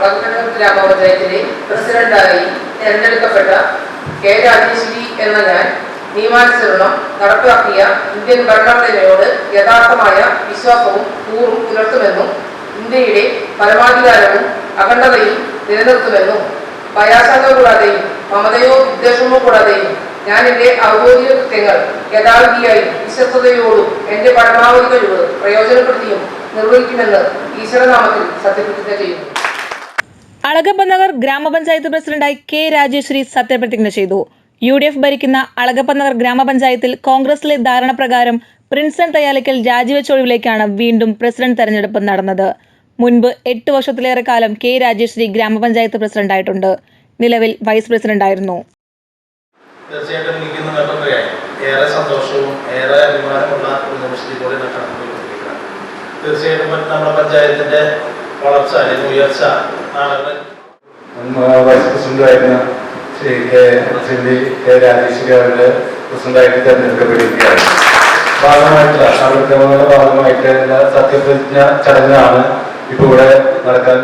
അളകനഗർ ഗ്രാമപഞ്ചായത്തിലെ പ്രസിഡന്റായി തെരഞ്ഞെടുക്കപ്പെട്ട കെ രാജേശ്വരി എന്ന ഞാൻ നിയമാനുസരണം നടപ്പാക്കിയ ഇന്ത്യൻ ഭരണഘടനയോട് യഥാർത്ഥമായ വിശ്വാസവും കൂറും പുലർത്തുമെന്നും ഇന്ത്യയുടെ പരമാധികാരവും അഖണ്ഡതയും നിലനിർത്തുമെന്നും ഭയാശങ്ക കൂടാതെയും മമതയോ വിദ്വേഷമോ കൂടാതെയും ഞാൻ എന്റെ ഔദ്യോഗിക കൃത്യങ്ങൾ യഥാർത്ഥിയായി വിശ്വസ്തയോടും എന്റെ പരമാവധി കഴിവ് പ്രയോജനപ്പെടുത്തിയും നിർവഹിക്കുമെന്ന് ഈശ്വരനാമത്തിൽ സത്യപ്രതിജ്ഞ ചെയ്യുന്നു. അളഗപ്പനഗർ ഗ്രാമപഞ്ചായത്ത് പ്രസിഡന്റായി കെ രാജേശ്വരി സത്യപ്രതിജ്ഞ ചെയ്തു. യു ഡി എഫ് ഭരിക്കുന്ന അളഗപ്പനഗർ ഗ്രാമപഞ്ചായത്തിൽ കോൺഗ്രസിലെ ധാരണ പ്രകാരം പ്രിൻസൺ തയ്യാലയ്ക്കൽ രാജിവെച്ച ഒഴിവിലേക്കാണ് വീണ്ടും പ്രസിഡന്റ് തെരഞ്ഞെടുപ്പ് നടന്നത്. മുൻപ് എട്ട് വർഷത്തിലേറെ കാലം കെ രാജേശ്വരി ഗ്രാമപഞ്ചായത്ത് പ്രസിഡന്റായിട്ടുണ്ട്. നിലവിൽ വൈസ് പ്രസിഡന്റായിരുന്നു. തീർച്ചയായിട്ടും നമ്മുടെ പഞ്ചായത്തിന്റെ വളർച്ച അല്ലെങ്കിൽ ഉയർച്ച വൈസ് പ്രസിഡന്റായിരുന്ന ശ്രീ കെ ശ്രീമതി കെ രാജേശ്വരി അവരുടെ പ്രസിഡന്റായിട്ട് തെരഞ്ഞെടുക്കപ്പെട്ടിരിക്കുകയാണ് ഭാഗമായിട്ടുള്ള അവരുടെ ഭാഗമായിട്ട് ഉള്ള സത്യപ്രതിജ്ഞ ചടങ്ങാണ് ഇപ്പോൾ ഇവിടെ നടക്കാൻ